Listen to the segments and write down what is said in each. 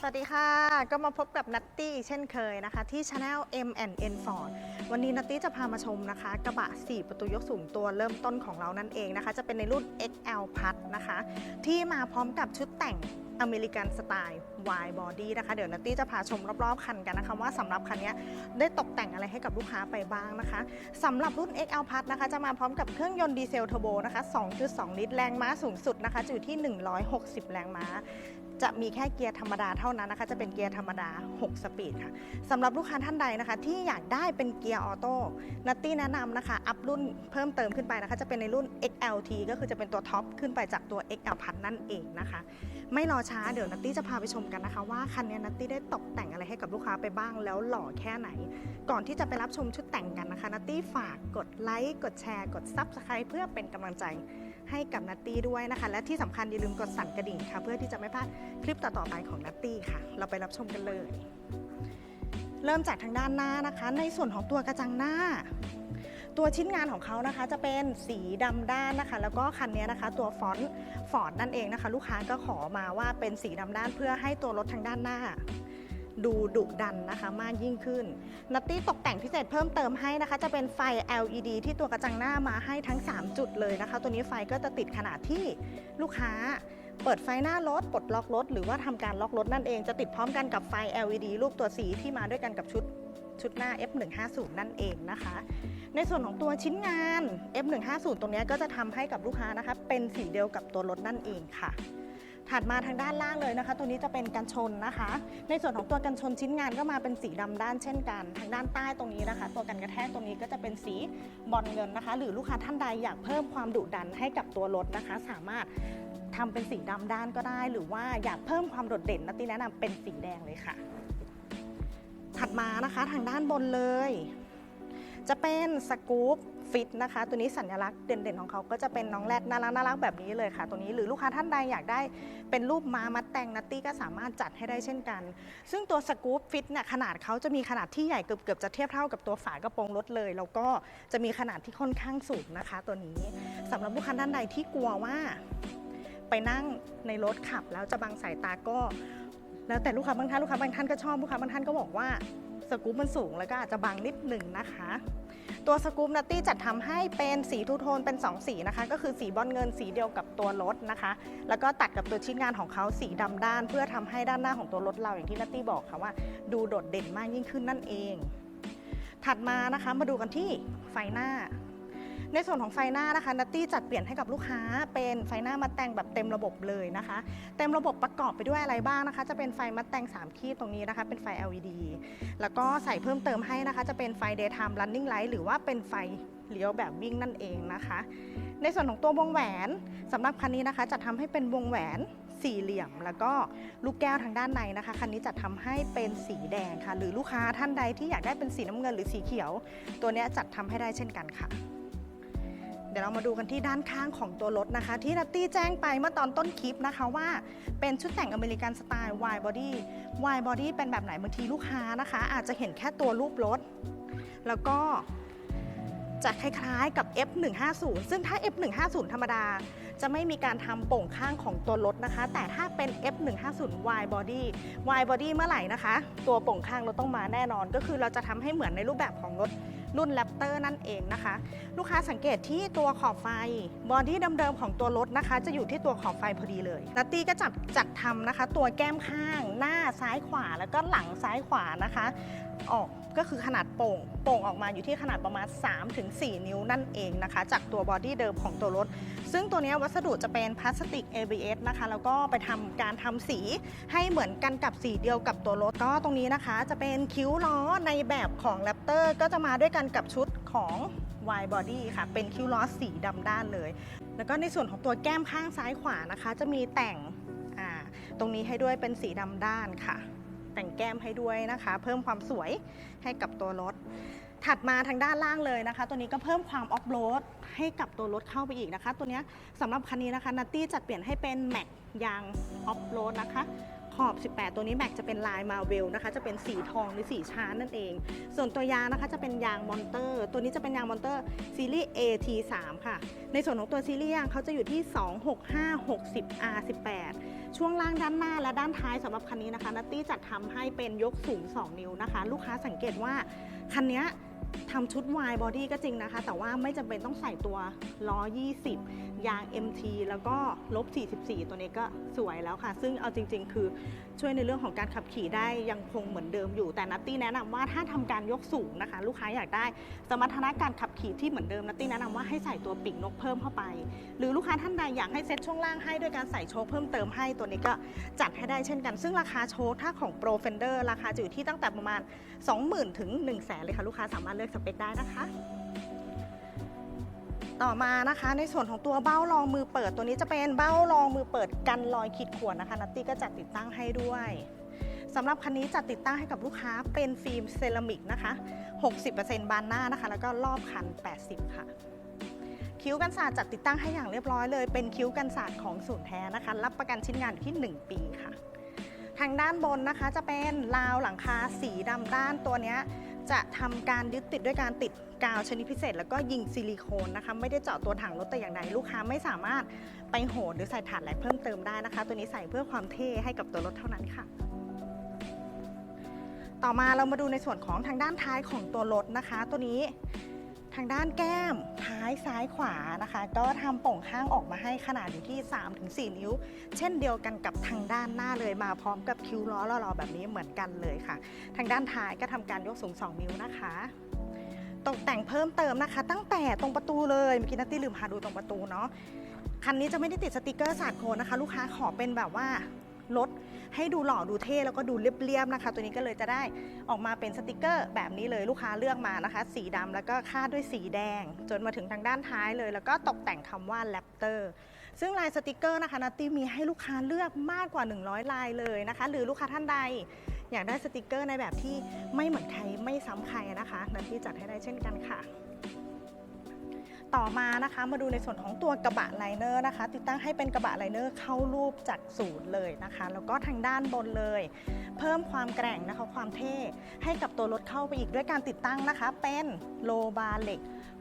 สวัสดีค่ะ ก็มาพบกับนัตตี้เช่นเคยนะคะ ที่ Channel M N Ford วันนี้นัตตี้จะพามาชมนะคะ กระบะ 4 ประตูยกสูงตัวเริ่มต้นของเรานั่นเองนะคะ จะเป็นในรุ่น XL Plus นะคะ ที่มาพร้อมกับชุดแต่งอเมริกันสไตล์ wide body นะคะ เดี๋ยวนัตตี้จะพาชมรอบๆคันกันนะคะ ว่าสำหรับคันนี้ได้ตกแต่งอะไรให้กับลูกค้าไปบ้างนะคะสำหรับรุ่น XL Plus นะคะ จะมาพร้อมกับเครื่องยนต์ดีเซลเทอร์โบนะคะ 2.2 ลิตร แรงม้าสูงสุดนะคะอยู่ที่ 160 แรงม้า จะมีแค่เกียร์ธรรมดาเท่านั้นนะคะ จะเป็นเกียร์ธรรมดา 6 สปีดค่ะสำหรับลูกค้าท่านใดนะคะ ที่อยากได้เป็นเกียร์ออโต้นัตตี้แนะนำนะคะ อัพรุ่นเพิ่มเติมขึ้นไปนะคะ จะเป็นในรุ่น XLT ก็คือจะเป็นตัวท็อปขึ้นไปจากตัว XL พันนั่นเองนะคะ ไม่รอช้าเดี๋ยวนัตตี้จะพาไปชมกันนะคะ ว่าคันนี้นัตตี้ได้ตกแต่งอะไรให้กับลูกค้าไปบ้างแล้วหล่อแค่ไหน ก่อนที่จะไปรับชมชุดแต่งกันนะคะนัตตี้ฝากกดไลค์กดแชร์กด Subscribe เพื่อเป็นกำลังใจให้กับนัตตี้ด้วยนะคะ และที่สำคัญอย่าลืมกดสั่นกระดิ่งค่ะ เพื่อที่จะไม่พลาดคลิปต่อๆไปของนัตตี้ค่ะ เราไปรับชมกันเลย เริ่มจากทางด้านหน้านะคะ ในส่วนของตัวกระจังหน้า ตัวชิ้นงานของเขานะคะจะเป็นสีดำด้านนะคะ แล้วก็คันนี้นะคะ ตัวฟอนต์ฟอร์ดนั่นเองนะคะ ลูกค้าก็ขอมาว่าเป็นสีดำด้านเพื่อให้ตัวรถทางด้านหน้า ดูดุดันนะคะ มากยิ่งขึ้นนัตตี้ตกแต่งพิเศษเพิ่มเติมให้นะคะ จะเป็นไฟ LED ที่ตัวกระจังหน้ามาให้ทั้ง 3 จุดเลยนะคะ ตัวนี้ไฟก็จะติดขนาดที่ลูกค้าเปิดไฟหน้ารถ ปลดล็อกรถ หรือว่าทำการล็อกรถนั่นเองจะติดพร้อมกันกับไฟ LED รูปตัวสีที่มาด้วยกันกับชุด ชุดหน้า F150 นั่นเองนะคะ ในส่วนของตัวชิ้นงาน F150 ตรงนี้ก็จะทำให้กับลูกค้านะคะ เป็นสีเดียวกับตัวรถนั่นเองค่ะ ถัดมาทางด้านล่างเลยนะคะ ตัวนี้จะเป็นกันชนนะคะ ในส่วนของตัวกันชนชิ้นงานก็มาเป็นสีดำด้านเช่นกัน ทางด้านใต้ตรงนี้นะคะ ตัวกันกระแทกตรงนี้ก็จะเป็นสีบอลเงินนะคะ หรือลูกค้าท่านใดอยากเพิ่มความดุดันให้กับตัวรถนะคะ สามารถทำเป็นสีดำด้านก็ได้ หรือว่าอยากเพิ่มความโดดเด่นนัตตี้แนะนำเป็นสีแดงเลยค่ะ ถัดมานะคะทางด้านบนเลย จะเป็นสกู๊ปฟิตนะคะ ตัวนี้สัญลักษณ์เด่นๆของเขาก็จะเป็นน้องแรดน่ารักน่ารักแบบนี้เลยค่ะ ตัวนี้หรือลูกค้าท่านใดอยากได้เป็นรูปมามัดแต่งนัตตี้ก็สามารถจัดให้ได้เช่นกัน ซึ่งตัวสกู๊ปฟิตเนี่ยขนาดเขาจะมีขนาดที่ใหญ่เกือบๆจะเทียบเท่ากับตัวฝากระโปรงรถเลย แล้วก็จะมีขนาดที่ค่อนข้างสูงนะคะ ตัวนี้สำหรับลูกค้าท่านใดที่กลัวว่า ไปนั่งในรถขับแล้วจะบังสายตาก็ แล้วแต่ลูกค้าบางท่านลูกค้าบางท่านก็ชอบลูกค้าบางท่านก็บอกว่าสกู๊ปมันสูงแล้วก็อาจจะบังนิดหนึ่งนะคะ ตัวสกู๊ปนัตตี้จัดทำให้เป็นสีทูโทนเป็น 2 สีนะคะ ก็คือสีบอลเงินสีเดียวกับตัวรถนะคะ แล้วก็ตัดกับตัวชิ้นงานของเขาสีดำด้าน เพื่อทำให้ด้านหน้าของตัวรถเราอย่างที่นัตตี้บอกค่ะว่า ดูโดดเด่นมากยิ่งขึ้นนั่นเอง ถัดมานะคะมาดูกันที่ไฟหน้า ในส่วนของไฟหน้านะคะนัตตี้จัดเปลี่ยนให้กับลูกค้า เป็นไฟหน้ามาแต่งแบบเต็มระบบเลยนะคะ เต็มระบบประกอบไปด้วยอะไรบ้างนะคะ จะเป็นไฟมัดแต่ง3ขีดตรงนี้นะคะ เป็นไฟ LED แล้วก็ใส่เพิ่มเติมให้นะคะ จะเป็นไฟ daytime running light หรือว่าเป็นไฟเลี้ยวแบบวิ่งนั่นเองนะคะ ในส่วนของตัววงแหวนสำหรับคันนี้นะคะจะทำให้เป็นวงแหวนสี่เหลี่ยม แล้วก็ลูกแก้วทางด้านในนะคะ คันนี้จะทำให้เป็นสีแดงค่ะ หรือลูกค้าท่านใดที่อยากได้เป็นสีน้ำเงินหรือสีเขียว ตัวนี้จัดทำให้ได้เช่นกันค่ะ ดี๋ยวเรามาดูกันที่ด้านข้างของตัวรถนะคะ ที่นัตตี้แจ้งไปเมื่อตอนต้นคลิปนะคะว่าเป็นชุดแต่งอเมริกันสไตล์ wide body wide body เป็นแบบไหนบางทีลูกค้านะคะ อาจจะเห็นแค่ตัวรูปรถ แล้วก็จะคล้ายๆกับ F150 ซึ่งถ้า F150 ธรรมดา จะไม่มีการทำโป่งข้างของตัวรถนะคะ แต่ถ้าเป็น F150 wide body wide body เมื่อไหร่นะคะ ตัวโป่งข้างรถต้องมาแน่นอน ก็คือเราจะทำให้เหมือนในรูปแบบของรถ รุ่นแรปเตอร์นั่นเองนะคะ ลูกค้าสังเกตที่ตัวขอบไฟ บอดี้เดิมๆของตัวรถนะคะ จะอยู่ที่ตัวขอบไฟพอดีเลยนัตตี้ก็จัดจัดทำนะคะ ตัวแก้มข้าง หน้าซ้ายขวาแล้วก็หลังซ้ายขวานะคะ ออกก็คือขนาดโป่ง โป่งออกมาอยู่ที่ขนาดประมาณ 3-4 นิ้วนั่นเองนะคะ จากตัวบอดี้เดิมของตัวรถ ซึ่งตัวนี้วัสดุจะเป็นพลาสติก ABS นะคะ แล้วก็ไปทำการทำสีให้เหมือนกันกับสีเดียวกับตัวรถ ก็ตรงนี้นะคะ จะเป็นคิ้วล้อในแบบของ Raptor ก็จะมาด้วยกันกับชุดของ wide body ค่ะ เป็นคิ้วล้อสีดำด้านเลย แล้วก็ในส่วนของตัวแก้มข้างซ้ายขวานะคะ จะมีแต่งตรงนี้ให้ด้วยเป็นสีดำด้านค่ะ แต่งแก้มให้ด้วยนะคะ เพิ่มความสวยให้กับตัวรถ ถัดมาทางด้านล่างเลยนะคะ ตัวนี้ก็เพิ่มความออฟโรดให้กับตัวรถเข้าไปอีกนะคะ ตัวนี้สำหรับคันนี้นะคะนัตตี้จัดเปลี่ยนให้เป็นแม็กยางออฟโรดนะคะ ขอบ 18 ตัวนี้แม็กจะเป็นลายมาเวลนะคะ จะเป็นสีทองหรือสีช้านั่นเอง ส่วนตัวยางนะคะจะเป็นยางมอนเตอร์ ตัวนี้จะเป็นยางมอนเตอร์ซีรีส์ AT3 ค่ะ ในส่วนของตัวซีรีส์ยางเขาจะอยู่ที่ 26560 R18 ช่วงล่างด้านหน้าและด้านท้ายสำหรับคันนี้นะคะนัตตี้จัดทำให้เป็นยกสูง 2 นิ้วนะคะ ลูกค้าสังเกตว่าคันนี้ทำชุด Y body ก็จริงนะคะ แต่ว่าไม่จำเป็นต้องใส่ตัวล้อ 20 ยาง MT แล้วก็ลบ 44 ตัวนี้ก็สวยแล้วค่ะ ซึ่งเอาจริง ๆ คือช่วยในเรื่องของการขับขี่ได้ยังคงเหมือนเดิมอยู่แต่นัตตี้แนะนำว่าถ้าทำการยกสูงนะคะ ลูกค้าอยากได้ สมรรถนะการขับขี่ที่เหมือนเดิมนัตตี้แนะนำว่าให้ใส่ตัวปีกนกเพิ่มเข้าไป หรือลูกค้าท่านใดอยากให้เซ็ตช่วงล่างให้ด้วยการใส่โชว์เพิ่มเติมให้ตัวนี้ก็จัดให้ได้เช่นกัน ซึ่งราคาโชว์ถ้าของ Pro Fender ราคาจะอยู่ที่ตั้งแต่ประมาณ 20,000 ถึง 1 0 0 0 0แสนเลยค่ะลูกค้าสามารถเลือกสเปคได้นะคะ ต่อมานะคะ ในส่วนของตัวเบ้ารองมือเปิดตัวนี้จะเป็นเบ้ารองมือเปิดกันรอยขีดข่วนนะคะนัตตี้ก็จัดติดตั้งให้ด้วยสำหรับคันนี้จัดติดตั้งให้กับลูกค้าเป็นฟิล์มเซรามิกนะคะ 60%บานหน้านะคะ แล้วก็รอบคัน 80 ค่ะ คิ้วกันศาสตร์จัดติดตั้งให้อย่างเรียบร้อยเลย เป็นคิ้วกันศาสตร์ของศูนย์แท้นะคะ รับประกันชิ้นงานอยู่ที่ 1 ปีค่ะ ทางด้านบนนะคะจะเป็นราวหลังคาสีดำด้านตัวเนี้ย จะทำการยึดติดด้วยการติดกาวชนิดพิเศษ แล้วก็ยิงซิลิโคนนะคะไม่ได้เจาะตัวถังรถแต่อย่างใดลูกค้าไม่สามารถไปโหนหรือใส่ถาดแหลกเพิ่มเติมได้นะคะ ตัวนี้ใส่เพื่อความเท่ให้กับตัวรถเท่านั้นค่ะ ต่อมาเรามาดูในส่วนของทางด้านท้ายของตัวรถนะคะ ตัวนี้ ทางด้านแก้มท้ายซ้ายขวานะคะ ก็ทำโป่งข้างออกมาให้ขนาดอยู่ที่ 3-4 นิ้ว เช่นเดียวกันกับทางด้านหน้าเลยมาพร้อมกับคิ้วล้อหล่อๆแบบนี้เหมือนกันเลยค่ะ ทางด้านท้ายก็ทำการยกสูง 2 นิ้วนะคะตกแต่งเพิ่มเติมนะคะ ตั้งแต่ตรงประตูเลยเมื่อกี้นัตตี้ลืมพาดูตรงประตูเนาะคันนี้จะไม่ได้ติดสติกเกอร์สาดโคนนะคะ ลูกค้าขอเป็นแบบว่า รถให้ดูหล่อดูเท่แล้วก็ดูเรียบๆนะคะ ตัวนี้ก็เลยจะได้ออกมาเป็นสติกเกอร์แบบนี้เลยลูกค้าเลือกมานะคะ สีดำแล้วก็คาดด้วยสีแดง จนมาถึงทางด้านท้ายเลย แล้วก็ตกแต่งคำว่าแรปเตอร์ซึ่งลายสติกเกอร์นะคะนัตตี้มีให้ลูกค้าเลือกมากกว่า 100 ลายเลยนะคะ หรือลูกค้าท่านใดอยากได้สติกเกอร์ในแบบที่ไม่เหมือนใครไม่ซ้ำใครนะคะนัตตี้จัดให้ได้เช่นกันค่ะ ต่อมานะคะ มาดูในส่วนของตัวกระบะไลเนอร์นะคะ ติดตั้งให้เป็นกระบะไลเนอร์เข้ารูปจากศูนย์เลยนะคะ แล้วก็ทางด้านบนเลย เพิ่มความแกร่งนะคะความเท่ให้กับตัวรถเข้าไปอีกด้วยการติดตั้งนะคะ เป็นโลบาร์เหล็ก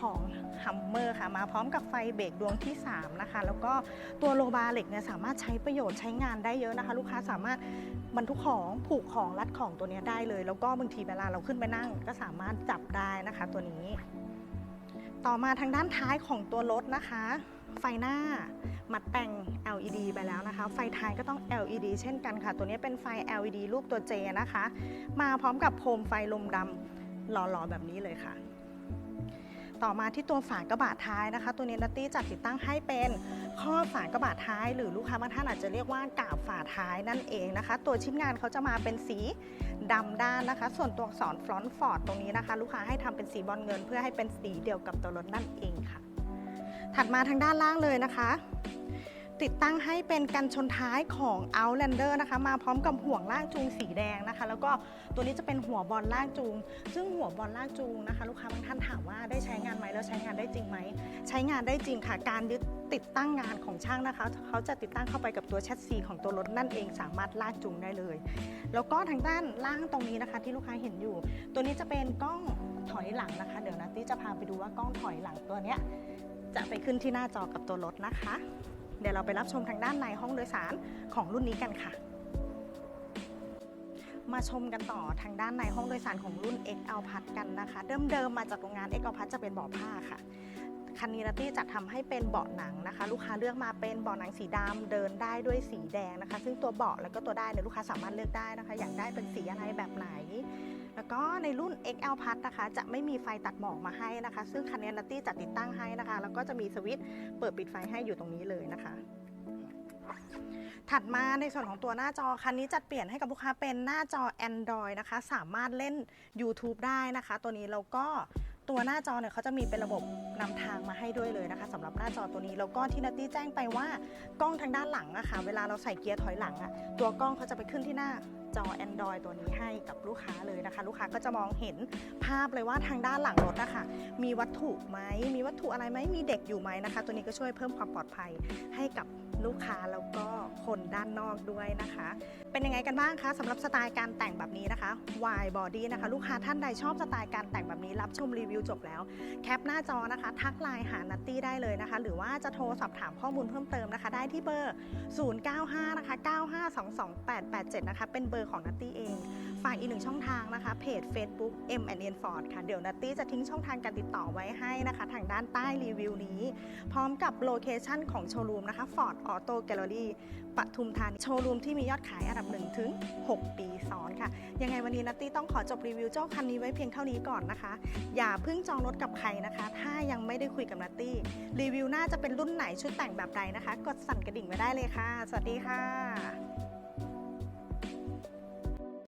ของฮัมเมอร์ค่ะมาพร้อมกับไฟเบรกดวงที่ 3 นะคะ แล้วก็ตัวโลบาร์เหล็กเนี่ยสามารถใช้ประโยชน์ใช้งานได้เยอะนะคะ ลูกค้าสามารถบรรทุกของผูกของรัดของตัวเนี้ยได้เลย แล้วก็บางทีเวลาเราขึ้นไปนั่งก็สามารถจับได้นะคะตัวนี้ ต่อมาทางด้านท้ายของตัวรถนะคะ ไฟหน้ามัดแต่ง LED ไปแล้วนะคะ ไฟท้ายก็ต้อง LED เช่นกันค่ะ ตัวนี้เป็นไฟ LED รูปตัว J นะคะ มาพร้อมกับโคมไฟลมดำหล่อๆแบบนี้เลยค่ะ ต่อมาที่ตัวฝากระบะท้ายนะคะ ตัวนี้นัตตี้จัดติดตั้งให้เป็นข้อฝากระบะท้าย หรือลูกค้าบางท่านอาจจะเรียกว่ากาบฝาท้ายนั่นเองนะคะ ตัวชิ้นงานเขาจะมาเป็นสีดำด้านนะคะ ส่วนตัวอักษรฟลอนต์ฟอร์ดตรงนี้นะคะ ลูกค้าให้ทำเป็นสีบอลเงิน เพื่อให้เป็นสีเดียวกับตัวรถนั่นเองค่ะ ถัดมาทางด้านล่างเลยนะคะ ติดตั้งให้เป็นกันชนท้ายของ Outlander นะคะ มาพร้อมกับห่วงลากจูงสีแดงนะคะ แล้วก็ตัวนี้จะเป็นหัวบอลลากจูง ซึ่งหัวบอลลากจูงนะคะ ลูกค้าบางท่านถามว่าได้ใช้งานไหมแล้วใช้งานได้จริงไหม ใช้งานได้จริงค่ะ การยึดติดตั้งงานของช่างนะคะ เขาจะติดตั้งเข้าไปกับตัวแชสซีของตัวรถนั่นเองสามารถลากจูงได้เลย แล้วก็ทางด้านล่างตรงนี้นะคะ ที่ลูกค้าเห็นอยู่ ตัวนี้จะเป็นกล้องถอยหลังนะคะ เดี๋ยวนัตตี้จะพาไปดูว่ากล้องถอยหลังตัวเนี้ยจะไปขึ้นที่หน้าจอกับตัวรถนะคะ เดี๋ยวเราไปรับชมทางด้านในห้องโดยสารของรุ่นนี้กันค่ะ มาชมกันต่อทางด้านในห้องโดยสารของรุ่น XL พัดกันนะคะ เดิมๆมาจากโรงงาน XL พัดจะเป็นเบาะผ้าค่ะคันนี้นัตตี้จัดทำให้เป็นเบาะหนังนะคะ ลูกค้าเลือกมาเป็นเบาะหนังสีดำเดินได้ด้วยสีแดงนะคะ ซึ่งตัวเบาะแล้วก็ตัวได้เนี่ยลูกค้าสามารถเลือกได้นะคะ อยากได้เป็นสีอะไรแบบไหน แล้วก็ในรุ่น XL พัดนะคะ จะไม่มีไฟตัดหมอกมาให้นะคะ ซึ่งคันนี้นัตตี้จัดติดตั้งให้นะคะ แล้วก็จะมีสวิตช์เปิดปิดไฟให้อยู่ตรงนี้เลยนะคะถัดมาในส่วนของตัวหน้าจอคันนี้จัดเปลี่ยนให้กับลูกค้าเป็นหน้าจอ Android นะคะ สามารถเล่น YouTube ได้นะคะ ตัวนี้แล้วก็ตัวหน้าจอเนี่ยเขาจะมีเป็นระบบนำทางมาให้ด้วยเลยนะคะสำหรับหน้าจอตัวนี้แล้วก็ที่นัตตี้แจ้งไปว่ากล้องทางด้านหลังอะคะ่ะเวลาเราใส่เกียร์ถอยหลังอะตัวกล้องเขาจะไปขึ้นที่หน้า จอ Android ตัวนี้ให้กับลูกค้าเลยนะคะ ลูกค้าก็จะมองเห็นภาพเลยว่าทางด้านหลังรถนะคะมีวัตถุไหมมีวัตถุอะไรไหมมีเด็กอยู่ไหมนะคะ ตัวนี้ก็ช่วยเพิ่มความปลอดภัยให้กับลูกค้าแล้วก็คนด้านนอกด้วยนะคะ เป็นยังไงกันบ้างคะสำหรับสไตล์การแต่งแบบนี้นะคะ Y Body นะคะ ลูกค้าท่านใดชอบสไตล์การแต่งแบบนี้รับชมรีวิวจบแล้ว แคปหน้าจอนะคะ ทักไลน์หานัตตี้ได้เลยนะคะ หรือว่าจะโทรสอบถามข้อมูลเพิ่มเติมนะคะ ได้ที่เบอร์ 095 นะคะ 9522887 นะคะ เป็นเบอร์ของนัตตี้เอง ฝากอีกหนึ่งช่องทางนะคะ เพจ Facebook M N Ford ค่ะ เดี๋ยวนัตตี้จะทิ้งช่องทางการติดต่อไว้ให้นะคะ ทางด้านใต้รีวิวนี้ พร้อมกับโลเคชั่นของโชว์รูมนะคะ Ford Auto Gallery ปทุมธานี โชว์รูมที่มียอดขายอันดับ1ถึง 6 ปีซ้อนค่ะ ยังไงวันนี้นัตตี้ต้องขอจบรีวิวเจ้าคันนี้ไว้เพียงเท่านี้ก่อนนะคะ อย่าเพิ่งจองรถกับใครนะคะ ถ้ายังไม่ได้คุยกับนัตตี้ รีวิวหน้าจะเป็นรุ่นไหนชุดแต่งแบบใดนะคะ กดสั่นกระดิ่งไว้ได้เลยค่ะ สวัสดีค่ะ